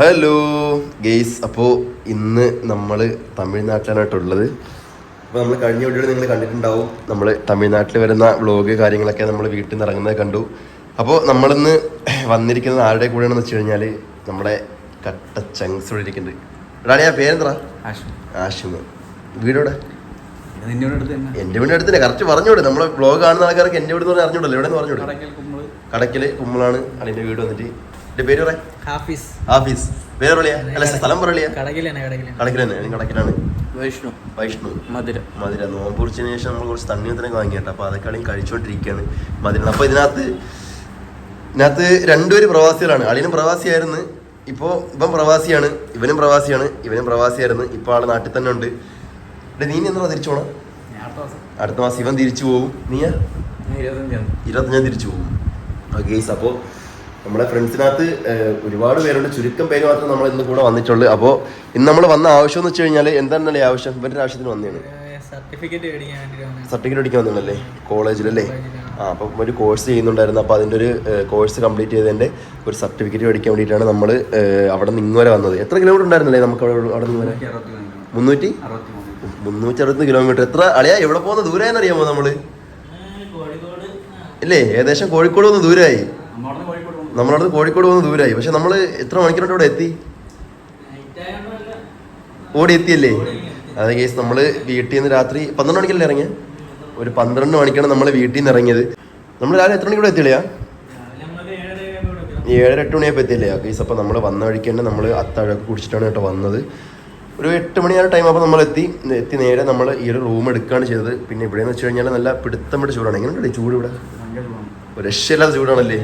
Hello guys അപ്പോൾ ഇന്ന് നമ്മൾ തമിഴ്നാട്ടിലാണായിട്ടുള്ളത്. അപ്പോൾ നമ്മൾ കഴിഞ്ഞ വീഡിയോ നിങ്ങൾ കണ്ടിട്ടുണ്ടാവും. നമ്മൾ തമിഴ്നാട്ടിൽ വരുന്ന വ്ളോഗ് കാര്യങ്ങളൊക്കെ നമ്മൾ വീട്ടിൽ നിന്ന് ഇറങ്ങുന്നത് കണ്ടു. അപ്പോൾ നമ്മളിന്ന് വന്നിരിക്കുന്നത് ആരുടെ കൂടെയാണെന്ന് വെച്ച് കഴിഞ്ഞാൽ നമ്മുടെ കട്ട ചങ്സ് ഇവിടെ ഇരിക്കുന്നുണ്ട്. എടാ പേരെന്താ? ആശു ആഷിമ് വീടോടെ എന്റെ വീട് അടുത്ത് തന്നെ. കറക്റ്റ് പറഞ്ഞോട് നമ്മളെ വ്ളോഗ് കാണുന്ന ആൾക്കാർക്ക് എന്റെ വീട് എന്ന് അറിഞ്ഞൂടല്ലോ എവിടെ നിന്ന് പറഞ്ഞോട് കടക്കൽ കുമ്മളാണ് അതിന്റെ വീട് വന്നിട്ട്. എന്റെ പേര് പറയാം ഹാഫീസ്. ആഫീസ് പേര് പറയാ അല്ല സ്ഥലം പറയാ കടകിലാണ് കടകിലാണ് കടക്കിലാണ്? വൈഷ്ണു. വൈഷ്ണു. മധുര. മധുര. നോമ്പുറിച്ചതിന് ശേഷം നമ്മൾ കുറച്ച് തണ്ണിയത്തിനൊക്കെ വാങ്ങിയിട്ട്. അപ്പോൾ അതൊക്കെയാണെങ്കിൽ കഴിച്ചുകൊണ്ടിരിക്കുകയാണ് മധുര. അപ്പോൾ ഇതിനകത്ത് ഇതിനകത്ത് രണ്ടുപേര് പ്രവാസികളാണ്. അളിയനും പ്രവാസിയായിരുന്നു. ഇപ്പോൾ ഇവൻ പ്രവാസിയാണ് ഇവനും പ്രവാസിയാണ് ഇവനും പ്രവാസിയായിരുന്നു. ഇപ്പൊ ആൾ നാട്ടിൽ തന്നെ ഉണ്ട്. നീ എന്താ തിരിച്ചോണം? തിരിച്ചു പോകണം അടുത്ത മാസം ഇവൻ തിരിച്ചു പോകും. നീയാ? ഇരുപത്തഞ്ചാം തിരിച്ചു പോകും. ഓക്കെ അപ്പോൾ നമ്മുടെ ഫ്രണ്ട്സിനകത്ത് ഒരുപാട് പേരുണ്ട്. ചുരുക്കം പേര് മാത്രം നമ്മൾ ഇന്ന് കൂടെ വന്നിട്ടുള്ളൂ. അപ്പോൾ ഇന്ന് നമ്മൾ വന്ന ആവശ്യം എന്ന് വെച്ച് കഴിഞ്ഞാൽ എന്താണല്ലേ ആവശ്യം? ഇവരുടെ ആവശ്യത്തിന് വന്നതാണ്. സർട്ടിഫിക്കറ്റ് അടിക്കാൻ വന്നതല്ലേ? കോളേജിലല്ലേ. ആ അപ്പം ഒരു കോഴ്സ് ചെയ്യുന്നുണ്ടായിരുന്നു. അപ്പോൾ അതിന്റെ ഒരു കോഴ്സ് കംപ്ലീറ്റ് ചെയ്തതിന്റെ ഒരു സർട്ടിഫിക്കറ്റ് മേടിക്കാൻ വേണ്ടിയിട്ടാണ് നമ്മൾ അവിടെ നിന്ന് ഇങ്ങനെ വന്നത്. എത്ര കിലോമീറ്റർ ഉണ്ടായിരുന്നല്ലേ നമുക്ക് അവിടെ അവിടെ നിന്ന് വരെ അറുപത്തി മുന്നൂറ്റി? അറുപത്തി മൂന്ന് മുന്നൂറ്റി അറുപത് കിലോമീറ്റർ. എത്ര? അളിയാ എവിടെ പോകുന്ന ദൂരമായെന്ന് അറിയാമോ നമ്മൾ ഇല്ലേ? ഏകദേശം കോഴിക്കോട് ഒന്ന് ദൂരമായി നമ്മളിന്ന് കോഴിക്കോട് വന്ന് ദൂരമായി പക്ഷെ നമ്മൾ എത്ര മണിക്കൂറിന്റെ ഇവിടെ എത്തി? ഓടി എത്തിയല്ലേ? അതെ കേസ് നമ്മൾ വീട്ടിൽ നിന്ന് രാത്രി പന്ത്രണ്ട് മണിക്കല്ലേ ഇറങ്ങിയ? ഒരു പന്ത്രണ്ട് മണിക്കാണ് നമ്മൾ വീട്ടിൽ നിന്ന് ഇറങ്ങിയത്. നമ്മൾ രാവിലെ എത്ര മണിക്കൂടെ എത്തിയില്ലയാ ഏഴര എട്ട് മണിയപ്പോൾ എത്തിയില്ലേ? കേസ് അപ്പോൾ നമ്മൾ വന്ന വഴിക്ക് തന്നെ നമ്മൾ അത്താഴമൊക്കെ കുടിച്ചിട്ടാണ് കേട്ടോ വന്നത്. ഒരു എട്ട് മണിയാണ് ടൈം അപ്പോൾ നമ്മൾ എത്തി. എത്തി നേരെ നമ്മൾ ഈ ഒരു റൂം എടുക്കുകയാണ് ചെയ്തത്. പിന്നെ ഇവിടെ എന്ന് വെച്ച് കഴിഞ്ഞാൽ നല്ല പിടുത്തം പിടിച്ച ചൂടാണ്. എങ്ങനെയുണ്ട് ചൂട് ഇവിടെ? രക്ഷയില്ലാത്ത ചൂടാണല്ലേ?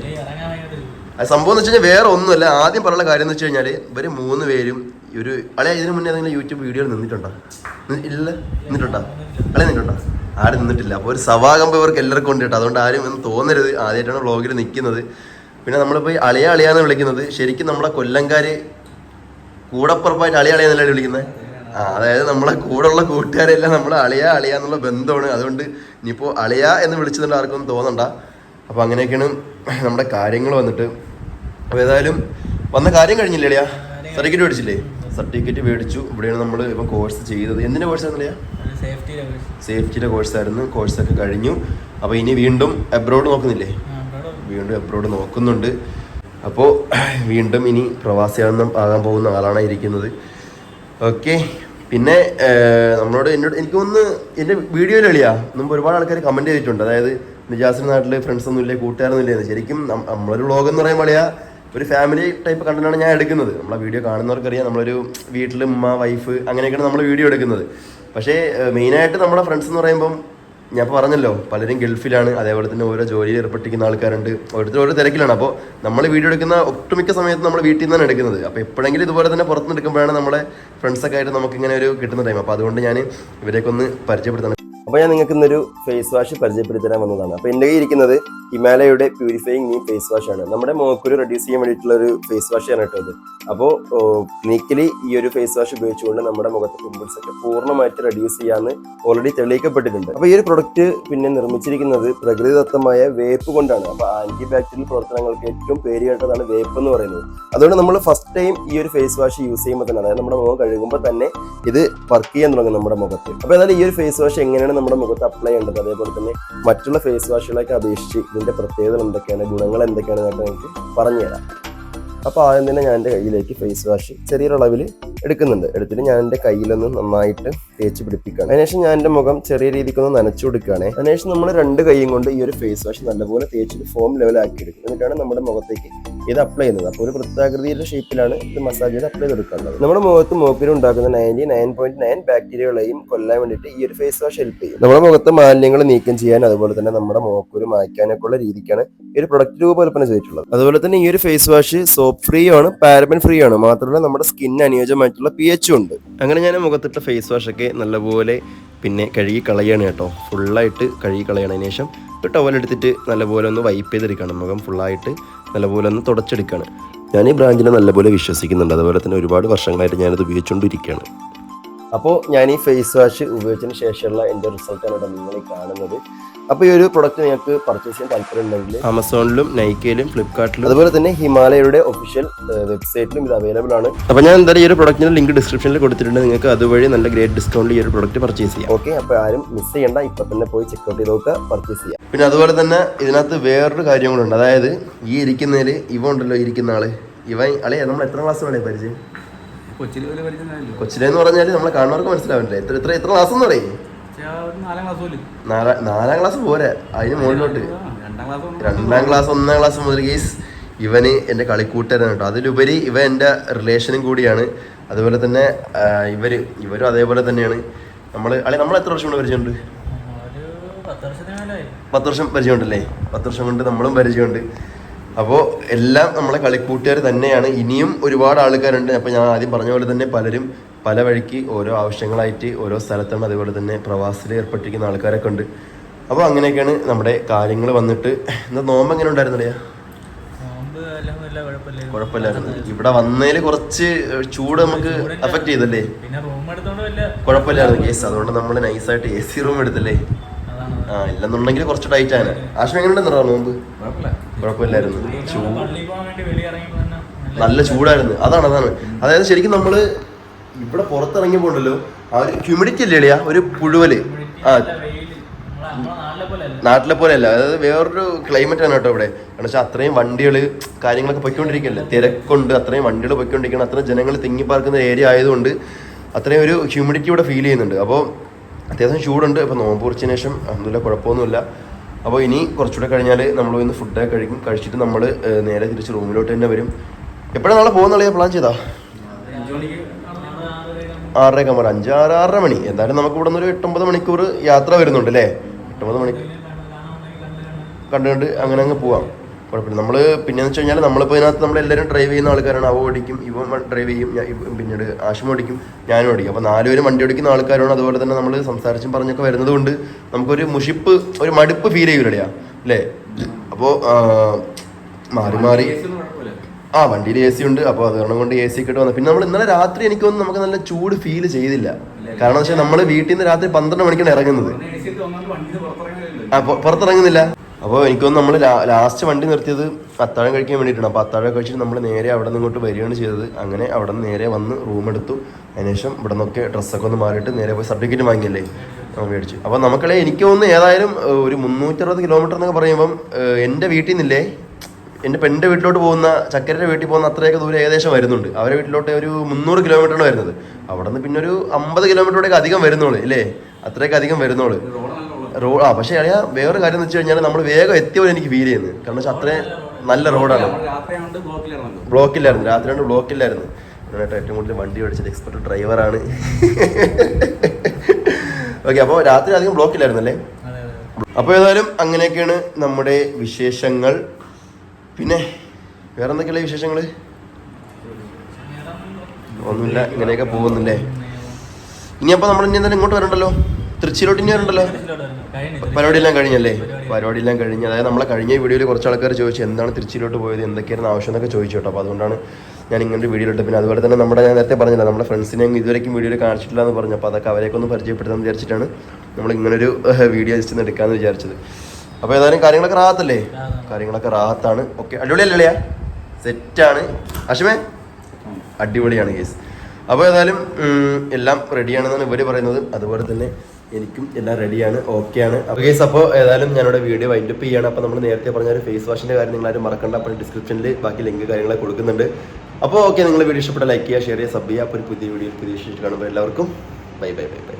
സംഭവം എന്ന് വെച്ച് കഴിഞ്ഞാൽ വേറെ ഒന്നുമല്ല. ആദ്യം പറയുന്ന കാര്യം എന്ന് വെച്ച് കഴിഞ്ഞാൽ ഇവർ മൂന്ന് പേരും ഒരു അളെ ഇതിനു മുന്നേ ഏതെങ്കിലും യൂട്യൂബ് വീഡിയോയിൽ നിന്നിട്ടുണ്ടോ? ഇല്ല? നിന്നിട്ടുണ്ടോ? അളെ നിന്നിട്ടുണ്ടോ? ആരും നിന്നിട്ടില്ല. അപ്പോൾ ഒരു സവാകമ്പ് ഇവർക്ക് എല്ലാവർക്കും ഉണ്ട് കേട്ടോ. അതുകൊണ്ട് ആരും ഒന്നും തോന്നരുത്. ആദ്യമായിട്ടാണ് വ്ളോഗിൽ നിൽക്കുന്നത് പിന്നെ നമ്മളിപ്പോൾ ഈ അളിയ അളിയാന്ന് വിളിക്കുന്നത്? ശരിക്കും നമ്മളെ കൊല്ലംകാർ കൂടപ്പുറപ്പായിട്ട് അളിയ അളിയാന്നല്ലേ വിളിക്കുന്നത് ആ അതായത് നമ്മളെ കൂടെയുള്ള കൂട്ടുകാരെല്ലാം നമ്മൾ അളിയ അളിയ എന്നുള്ള ബന്ധമാണ്. അതുകൊണ്ട് ഇനിയിപ്പോൾ അളിയ എന്ന് വിളിച്ചതുകൊണ്ട് ആർക്കും തോന്നണ്ട. അപ്പോൾ അങ്ങനെയൊക്കെയാണ് നമ്മുടെ കാര്യങ്ങൾ വന്നിട്ട് അപ്പോൾ ഏതായാലും വന്ന കാര്യം കഴിഞ്ഞില്ലേ സർട്ടിഫിക്കറ്റ് മേടിച്ചില്ലേ? സർട്ടിഫിക്കറ്റ് മേടിച്ചു. ഇവിടെയാണ് നമ്മൾ ഇപ്പം കോഴ്സ് ചെയ്തത്. എന്തിന്റെ കോഴ്സായിരുന്നു അളിയ സേഫ്റ്റിയുടെ സേഫ്റ്റിയുടെ കോഴ്സായിരുന്നു കോഴ്സൊക്കെ കഴിഞ്ഞു. അപ്പോൾ ഇനി വീണ്ടും അബ്രോഡ് നോക്കുന്നില്ലേ? വീണ്ടും അബ്രോഡ് നോക്കുന്നുണ്ട്. അപ്പോൾ വീണ്ടും ഇനി പ്രവാസിയാണെന്ന് ആകാൻ പോകുന്ന ആളാണ് ഇരിക്കുന്നത്. ഓക്കെ. പിന്നെ നമ്മളോട് എന്നോട് എനിക്കൊന്ന് എന്റെ വീഡിയോയിൽ എളിയാ മുമ്പ് ഒരുപാട് ആൾക്കാർ കമന്റ് ചെയ്തിട്ടുണ്ട്. അതായത് നിജാസിന്റെ നാട്ടിൽ ഫ്രണ്ട്സ് ഒന്നും ഇല്ലേ കൂട്ടുകാരൊന്നും ഇല്ലേ. ശരിക്കും നമ്മളൊരു വ്ളോഗ് എന്ന് പറയുമ്പോൾ ഒരു ഫാമിലി ടൈപ്പ് കണ്ടന്റാണ് ഞാൻ എടുക്കുന്നത്. നമ്മളെ വീഡിയോ കാണുന്നവർക്കറിയാം നമ്മളൊരു വീട്ടിൽ ഉമ്മ വൈഫ് അങ്ങനെയൊക്കെയാണ് നമ്മൾ വീഡിയോ എടുക്കുന്നത്. പക്ഷേ മെയിനായിട്ട് നമ്മുടെ ഫ്രണ്ട്സ് എന്ന് പറയുമ്പം ഞാൻ പറഞ്ഞല്ലോ പലരും ഗൾഫിലാണ് അതേപോലെ തന്നെ ഓരോ ജോലിയിൽ ഏർപ്പെട്ടിരിക്കുന്ന ആൾക്കാരുണ്ട് ഓരോരുത്തർ ഓരോ തിരക്കിലാണ്. അപ്പോൾ നമ്മൾ വീഡിയോ എടുക്കുന്ന ഒട്ടുമിക്ക സമയത്ത് നമ്മൾ വീട്ടിൽ നിന്നാണ് എടുക്കുന്നത്. അപ്പോൾ എപ്പോഴെങ്കിലും ഇതുപോലെ തന്നെ പുറത്തുനിന്ന് എടുക്കുമ്പോഴാണ് നമ്മളെ ഫ്രണ്ട്സൊക്കെ ആയിട്ട് നമുക്കിങ്ങനെ ഒരു കിട്ടുന്ന ടൈം അപ്പോൾ അതുകൊണ്ട് ഞാൻ ഇവരെയൊക്കെ ഒന്ന് പരിചയപ്പെടുത്തണം. അപ്പോൾ ഞാൻ നിങ്ങൾക്ക് ഇന്നൊരു ഫേസ് വാഷ് പരിചയപ്പെടുത്തി തരാൻ വന്നതാണ്. അപ്പോൾ എന്റെ കയ്യിൽ ഇരിക്കുന്നത് ഹിമാലയയുടെ പ്യൂരിഫൈയിങ് നീ ഫേസ് വാഷ് ആണ്. നമ്മുടെ മോക്കുരു റെഡ്യൂസ് ചെയ്യാൻ വേണ്ടിയിട്ടുള്ള ഒരു ഫേസ് വാഷ് ആണ് കേട്ടോ ഇത്. അപ്പോൾ ക്ലിനിക്കലി ഈ ഒരു ഫേസ് വാഷ് ഉപയോഗിച്ചുകൊണ്ട് നമ്മുടെ മുഖത്തെ പിമ്പിൾസ് ഒക്കെ പൂർണമായിട്ട് റെഡ്യൂസ് ചെയ്യാമെന്ന് ഓൾറെഡി തെളിയിക്കപ്പെട്ടിട്ടുണ്ട്. അപ്പോൾ ഈ ഒരു പ്രൊഡക്റ്റ് പിന്നെ നിർമ്മിച്ചിരിക്കുന്നത് പ്രകൃതിദത്തമായ വേപ്പ് കൊണ്ടാണ്. അപ്പോൾ ആന്റി ബാക്ടീരിയൽ പ്രവർത്തനങ്ങൾക്ക് ഏറ്റവും പേര് കേട്ടതാണ് വേപ്പ് എന്ന് പറയുന്നത്. അതുകൊണ്ട് നമ്മൾ ഫസ്റ്റ് ടൈം ഈ ഒരു ഫേസ് വാഷ് യൂസ് ചെയ്യുമ്പോൾ തന്നെ അതായത് നമ്മുടെ മുഖം കഴുകുമ്പോൾ തന്നെ ഇത് വർക്ക് ചെയ്യാൻ തുടങ്ങും നമ്മുടെ മുഖത്ത്. അപ്പോൾ ഏതായാലും ഈ ഒരു ഫേസ് വാഷ് എങ്ങനെയാണ് നമ്മുടെ മുഖത്ത് അപ്ലൈ ചെയ്യേണ്ടത്. അതേപോലെ തന്നെ മറ്റുള്ള ഫേസ് വാഷുകളൊക്കെ അപേക്ഷിച്ച് ഇതിന്റെ പ്രത്യേകതകൾ എന്തൊക്കെയാണ് ഗുണങ്ങൾ എന്തൊക്കെയാണ് എന്നൊക്കെ നിങ്ങൾക്ക് പറഞ്ഞുതരാം അപ്പോൾ ആദ്യം തന്നെ ഞാൻ എന്റെ കയ്യിലേക്ക് ഫേസ് വാഷ് ചെറിയൊരു അളവിൽ എടുക്കുന്നുണ്ട്. എടുത്തിട്ട് ഞാൻ എന്റെ കയ്യിലൊന്ന് നന്നായിട്ട് തേച്ച് പിടിപ്പിക്കുകയാണ്. അതിനുശേഷം ഞാൻ എന്റെ മുഖം ചെറിയ രീതിക്കൊന്ന് നനച്ചു കൊടുക്കുകയാണ്. അതിനുശേഷം നമ്മൾ രണ്ട് കൈയും കൊണ്ട് ഈ ഒരു ഫേസ് വാഷ് നല്ലപോലെ തേച്ചിട്ട് ഫോം ലെവൽ ആക്കി എടുക്കും. എന്നിട്ടാണ് നമ്മുടെ മുഖത്തേക്ക് ഇത് അപ്ലൈ ചെയ്യുന്നത്. അപ്പോൾ ഒരു വൃത്താകൃതിയുടെ ഷേപ്പിലാണ് ഇത് മസാജ് ചെയ്ത് അപ്ലൈ ചെയ്തെടുക്കേണ്ടത് നമ്മുടെ മുഖത്ത് മൂക്കിൽ ഉണ്ടാക്കുന്ന നയന്റി നയൻ പോയിന്റ് നയൻ ബാക്ടീരിയകളെയും കൊല്ലാൻ വേണ്ടിയിട്ട് ഈ ഒരു ഫേസ് വാഷ് ഹെൽപ്പ് ചെയ്യും. നമ്മുടെ മുഖത്ത് മാലിന്യങ്ങൾ നീക്കം ചെയ്യാൻ അതുപോലെ തന്നെ നമ്മുടെ മൂക്കുരു മായ്ക്കാനൊക്കെ ഉള്ള രീതിക്കാണ് ഈ ഒരു പ്രൊഡക്റ്റ് രൂപകൽപ്പന ചെയ്തിട്ടുള്ളത്. അതുപോലെ തന്നെ ഈ ഒരു ഫേസ് വാഷ് സോപ്പ് ഫ്രീ ആണ് പാരബൻ ഫ്രീ ആണ് മാത്രമല്ല നമ്മുടെ സ്കിന്നിന് അനുയോജ്യമായിട്ടുള്ള പി എച്ചും ഉണ്ട്. അങ്ങനെ ഞാൻ മുഖത്തിട്ട ഫേസ് വാഷൊക്കെ നല്ലപോലെ പിന്നെ കഴുകി കളയാണ് കേട്ടോ. ഫുള്ളായിട്ട് കഴുകി കളയണതിന് ശേഷം ഒരു ടവൽ എടുത്തിട്ട് നല്ലപോലെ ഒന്ന് വൈപ്പ് ചെയ്തെടുക്കണം. മുഖം ഫുള്ളായിട്ട് നല്ലപോലെ ഒന്ന് തുടച്ചെടുക്കുകയാണ് ഞാൻ ഈ ബ്രാൻഡിനെ നല്ലപോലെ വിശ്വസിക്കുന്നുണ്ട്. അതുപോലെ തന്നെ ഒരുപാട് വർഷങ്ങളായിട്ട് ഞാനത് ഉപയോഗിച്ചുകൊണ്ടിരിക്കുകയാണ് അപ്പോൾ ഞാൻ ഈ ഫേസ് വാഷ് ഉപയോഗിച്ചതിന് ശേഷമുള്ള എന്റെ റിസൾട്ടാണ് ഇവിടെ നിങ്ങൾ കാണുന്നത്. അപ്പോൾ ഈ ഒരു പ്രൊഡക്റ്റ് നിങ്ങൾക്ക് പർച്ചേസ് ചെയ്യാൻ താല്പര്യം ഉണ്ടെങ്കിൽ ആമസോണിലും നൈക്കയിലും ഫ്ലിപ്കാർട്ടിലും അതുപോലെ തന്നെ ഹിമാലയയുടെ ഒഫീഷ്യൽ വെബ്സൈറ്റിലും ഇത് അവൈലബിൾ ആണ്. അപ്പോൾ ഞാൻ എന്തായാലും ഈ ഒരു പ്രൊഡക്റ്റിന് ലിങ്ക് ഡിസ്ക്രിപ്ഷനിൽ കൊടുത്തിട്ടുണ്ട്. നിങ്ങൾക്ക് അതുവഴി നല്ല ഗ്രേറ്റ് ഡിസ്കൗണ്ടിൽ ഈ ഒരു പ്രൊഡക്റ്റ് പർച്ചേസ് ചെയ്യാം. ഓക്കെ അപ്പോൾ ആരും മിസ് ചെയ്യേണ്ട. ഇപ്പം തന്നെ പോയി ചെക്കൗട്ട് ചെയ്ത് നോക്കുക പർച്ചേസ് ചെയ്യാം. പിന്നെ അതുപോലെ തന്നെ ഇതിനകത്ത് വേറൊരു കാര്യം കൂടെ ഉണ്ട്. അതായത് ഈ ഇരിക്കുന്നതിൽ ഇവ ഉണ്ടല്ലോ ഇരിക്കുന്ന ആൾ. ഇവൻ അളിയ നമ്മൾ എത്ര ക്ലാസ് വേണേ പരിചയം കൊച്ചിലെന്ന് പറഞ്ഞാൽ നമ്മളെ കാണുന്നവർക്ക് മനസ്സിലാവില്ലേ എത്ര എത്ര എത്ര ക്ലാസ് എന്ന് പറയും നാലാം ക്ലാസ് പോരാ. അതിന് മുകളിലോട്ട്. രണ്ടാം ക്ലാസ് ഒന്നാം ക്ലാസ് മുതൽ ഗീസ് ഇവന് എന്റെ കളിക്കൂട്ടരാണ് കേട്ടോ. അതിലുപരി ഇവ എന്റെ റിലേഷനും കൂടിയാണ്. അതുപോലെ തന്നെ ഇവർ ഇവരും അതേപോലെ തന്നെയാണ്. നമ്മൾ അല്ലെ നമ്മൾ എത്ര വർഷം കൊണ്ട് പരിചയമുണ്ട്? പത്ത് വർഷം പരിചയമുണ്ടല്ലേ? പത്ത് വർഷം കൊണ്ട് നമ്മളും പരിചയമുണ്ട്. അപ്പോൾ എല്ലാം നമ്മളെ കളിക്കൂട്ടുകാർ തന്നെയാണ്. ഇനിയും ഒരുപാട് ആൾക്കാരുണ്ട്. അപ്പോൾ ഞാൻ ആദ്യം പറഞ്ഞ പോലെ തന്നെ പലരും പല വഴിക്ക് ഓരോ ആവശ്യങ്ങളായിട്ട് ഓരോ സ്ഥലത്താണ് അതുപോലെ തന്നെ പ്രവാസത്തിൽ ഏർപ്പെട്ടിരിക്കുന്ന ആൾക്കാരൊക്കെ ഉണ്ട്. അപ്പോൾ അങ്ങനെയൊക്കെയാണ് നമ്മുടെ കാര്യങ്ങൾ വന്നിട്ട്. എന്താ നോമ്പ് എങ്ങനെ ഉണ്ടായിരുന്നില്ല കുഴപ്പമില്ലായിരുന്നു. ഇവിടെ വന്നതിൽ കുറച്ച് ചൂട് നമുക്ക് അഫക്റ്റ് ചെയ്തല്ലേ? കുഴപ്പമില്ലായിരുന്നു കേസ്. അതുകൊണ്ട് നമ്മൾ നൈസായിട്ട് എ സി റൂം എടുത്തല്ലേ? ആ ഇല്ലെന്നുണ്ടെങ്കിൽ കുറച്ച് ടൈറ്റ് ആണ്. ആശ്രം എങ്ങനെ ഉണ്ടെന്നോ നോമ്പ്? കുഴപ്പമില്ല. കുഴപ്പമില്ലായിരുന്നു. നല്ല ചൂടായിരുന്നു. അതാണ് അതാണ്. അതായത് ശരിക്കും നമ്മൾ ഇവിടെ പുറത്തിറങ്ങി ഉണ്ടല്ലോ ആ ഒരു ഹ്യൂമിഡിറ്റി അല്ലേ എളിയാ ഒരു പുഴുവൽ. ആ നാട്ടിലെ പോലെ അല്ല അതായത് വേറൊരു ക്ലൈമറ്റ് ആണ് കേട്ടോ ഇവിടെ. കാരണം വെച്ചാൽ അത്രയും വണ്ടികൾ കാര്യങ്ങളൊക്കെ പൊയ്ക്കൊണ്ടിരിക്കുകയല്ലേ തിരക്കുണ്ട് അത്രയും വണ്ടികൾ പൊയ്ക്കൊണ്ടിരിക്കണം അത്രയും ജനങ്ങൾ തിങ്ങി പാർക്കുന്ന ഏരിയ ആയതുകൊണ്ട് അത്രയും ഒരു ഹ്യൂമിഡിറ്റി ഇവിടെ ഫീൽ ചെയ്യുന്നുണ്ട്. അപ്പോൾ അത്യാവശ്യം ചൂടുണ്ട്. അപ്പോൾ നോമ്പ് കുറിച്ചതിന് ശേഷം അതൊന്നുമില്ല കുഴപ്പമൊന്നുമില്ല. അപ്പോൾ ഇനി കുറച്ചുകൂടെ കഴിഞ്ഞാൽ നമ്മൾ ഇന്ന് ഫുഡൊക്കെ കഴിക്കും. കഴിച്ചിട്ട് നമ്മൾ നേരെ തിരിച്ച് റൂമിലോട്ട് തന്നെ വരും. എപ്പോഴാണ് നാളെ പോകുന്ന പ്ലാൻ ചെയ്താ ആറരയൊക്കെ ആകുമ്പോൾ അഞ്ച് ആറ് ആറര മണി. എന്തായാലും നമുക്ക് ഇവിടെ നിന്ന് ഒരു എട്ടൊമ്പത് മണിക്കൂർ യാത്ര വരുന്നുണ്ട് അല്ലേ? എട്ടൊമ്പത് മണി കാണാനുണ്ടെങ്കിൽ കണ്ടു കാണാം കണ്ട് കണ്ട് അങ്ങനെ അങ്ങ് പോവാം. കുഴപ്പമില്ല. നമ്മൾ പിന്നെ വെച്ച് കഴിഞ്ഞാൽ നമ്മളിപ്പോൾ ഇതിനകത്ത് നമ്മളെല്ലാവരും ഡ്രൈവ് ചെയ്യുന്ന ആൾക്കാരാണ്. അവ ഓടിക്കും ഇവൻ ഡ്രൈവ് ചെയ്യും പിന്നീട് ആശും ഓടിക്കും ഞാനും ഓടിക്കും. അപ്പോൾ നാലുപേരും വണ്ടി ഓടിക്കുന്ന ആൾക്കാരാണ്. അതുപോലെ തന്നെ നമ്മൾ സംസാരിച്ചും പറഞ്ഞൊക്കെ വരുന്നത് കൊണ്ട് നമുക്കൊരു മുഷിപ്പ് ഒരു മടുപ്പ് ഫീൽ ചെയ്യൂലേ അല്ലേ? അപ്പോൾ മാറി മാറി ആ വണ്ടിയിൽ എ സി ഉണ്ട്. അപ്പോൾ അത് കാരണം കൊണ്ട് എ സി ഒക്കെ ഇട്ട് വന്നു. പിന്നെ നമ്മൾ ഇന്നലെ രാത്രി എനിക്ക് തോന്നുന്നു നമുക്ക് നല്ല ചൂട് ഫീൽ ചെയ്തില്ല. കാരണം വെച്ചാൽ നമ്മൾ വീട്ടിൽ നിന്ന് രാത്രി പന്ത്രണ്ട് മണിക്കാണ് ഇറങ്ങുന്നത്. ആ പുറത്തിറങ്ങുന്നില്ല? അപ്പോൾ എനിക്കൊന്ന് നമ്മൾ ലാസ്റ്റ് വണ്ടി നിർത്തിയത് അത്താഴം കഴിക്കാൻ വേണ്ടിയിട്ടാണ്. അപ്പോൾ അത്താഴം കഴിച്ചിട്ട് നമ്മൾ നേരെ അവിടെ നിന്ന് ഇങ്ങോട്ട് വരികയാണ് ചെയ്തത്. അങ്ങനെ അവിടെ നിന്ന് നേരെ വന്ന് റൂം എടുത്തു. അതിനുശേഷം ഇവിടെ നിന്നൊക്കെ ഡ്രസ്സൊക്കെ ഒന്ന് മാറിയിട്ട് നേരെ പോയി സർട്ടിഫിക്കറ്റ് വാങ്ങിയല്ലേ? മേടിച്ചു. അപ്പോൾ നമുക്കല്ലേ എനിക്ക് തോന്നുന്നു ഏതായാലും ഒരു മുന്നൂറ്ററുപത് കിലോമീറ്റർ എന്നൊക്കെ പറയുമ്പം എന്റെ വീട്ടിൽ നിന്നില്ലേ എന്റെ പെണ്ണിന്റെ വീട്ടിലോട്ട് പോകുന്ന ചക്കരയുടെ വീട്ടിൽ പോകുന്ന അത്രയൊക്കെ ദൂരം ഏകദേശം വരുന്നുണ്ട്. അവരുടെ വീട്ടിലോട്ട് ഒരു മുന്നൂറ് കിലോമീറ്ററാണ് വരുന്നത്. അവിടെ നിന്ന് പിന്നെ ഒരു അമ്പത് കിലോമീറ്ററോടൊക്കെ അധികം വരുന്നോളൂ ഇല്ലേ? അത്രയൊക്കെ അധികം വരുന്നോളൂ റോഡ് ആ പക്ഷേ അറിയാം വേറൊരു കാര്യം എന്ന് വെച്ച് കഴിഞ്ഞാൽ നമ്മൾ വേഗം എത്തിയ പോലെ എനിക്ക് ഫീൽ ചെയ്യുന്നത് കാരണം വെച്ചാൽ അത്രയും നല്ല റോഡാണ്. ബ്ലോക്കില്ലായിരുന്നു രാത്രി കൊണ്ട് ബ്ലോക്കില്ലായിരുന്നു. ഞാനായിട്ട് ഏറ്റവും കൂടുതൽ വണ്ടി ഓടിച്ചത് എക്സ്പെർട്ട് ഡ്രൈവറാണ് ഓക്കെ അപ്പോൾ രാത്രി അധികം ബ്ലോക്കില്ലായിരുന്നല്ലേ? അപ്പോൾ ഏതായാലും അങ്ങനെയൊക്കെയാണ് നമ്മുടെ വിശേഷങ്ങൾ. പിന്നെ വേറെ എന്തൊക്കെയുള്ള വിശേഷങ്ങൾ ഒന്നുമില്ല ഇങ്ങനെയൊക്കെ പോകുന്നില്ലേ? ഇനിയപ്പോൾ നമ്മൾ ഇനി എന്തായാലും ഇങ്ങോട്ട് വരണ്ടല്ലോ? തൃശ്ശൂരോട്ട് ഇനി വരണ്ടല്ലോ? പരിപാടി പരിപാടിയെല്ലാം കഴിഞ്ഞല്ലേ? പരിപാടിയെല്ലാം കഴിഞ്ഞ്. അതായത് നമ്മളെ കഴിഞ്ഞ വീഡിയോയിൽ കുറച്ച് ആൾക്കാർ ചോദിച്ചു എന്താണ് തൃശ്ശിലോട്ട് പോയത്? എന്തൊക്കെയായിരുന്നു ആവശ്യം എന്നൊക്കെ ചോദിച്ചു കേട്ടോ. അപ്പോൾ അതുകൊണ്ടാണ് ഞാൻ ഇങ്ങനെ വീഡിയോ ഇട്ട് പിന്നെ അതുപോലെ തന്നെ നമ്മുടെ ഞാൻ നേരത്തെ പറഞ്ഞില്ല നമ്മുടെ ഫ്രണ്ട്സിനെ ഇതുവരെയും വീഡിയോയിൽ കാണിച്ചിട്ടില്ല എന്ന് പറഞ്ഞു. അപ്പോൾ അതൊക്കെ അവരെയൊക്കെ ഒന്ന് പരിചയപ്പെടുത്താൻ വിചാരിച്ചിട്ടാണ് നമ്മൾ ഇങ്ങനൊരു വീഡിയോ ജസ്റ്റ് ഒന്ന് എടുക്കാമെന്ന് വിചാരിച്ചത്. അപ്പോൾ ഏതായാലും കാര്യങ്ങളൊക്കെ റാഹത്തല്ലേ? കാര്യങ്ങളൊക്കെ റാഹത്താണ്. ഓക്കെ. അടിപൊളിയല്ലേ സെറ്റാണ് അശ്വമേ അടിപൊളിയാണ് കേസ് അപ്പോൾ ഏതായാലും എല്ലാം റെഡിയാണെന്നാണ് ഇവർ പറയുന്നത്. അതുപോലെ തന്നെ എനിക്കും എല്ലാം റെഡിയാണ് ഓക്കെയാണ് അപ്പോൾ കേസ് അപ്പോൾ ഏതായാലും ഞാനിവിടെ വീഡിയോ വൈൻഡ് അപ്പ് ചെയ്യാണ്. അപ്പോൾ നമ്മൾ നേരത്തെ പറഞ്ഞ ഒരു ഫേസ് വാഷിന്റെ കാര്യം നിങ്ങളാരും മറക്കണ്ട. അപ്പോൾ ഡിസ്ക്രിപ്ഷനിൽ ബാക്കി ലിങ്ക് കാര്യങ്ങളൊക്കെ കൊടുക്കുന്നുണ്ട്. അപ്പോൾ ഓക്കെ നിങ്ങൾ വീഡിയോ ഇഷ്ടപ്പെട്ട ലൈക്ക് ചെയ്യുക ഷെയർ ചെയ്യുക സബ് ചെയ്യുക. അപ്പോൾ ഒരു പുതിയ വീഡിയോ പുതിയ വിശേഷം കാണുമ്പോൾ എല്ലാവർക്കും ബൈ ബൈ ബൈ ബൈ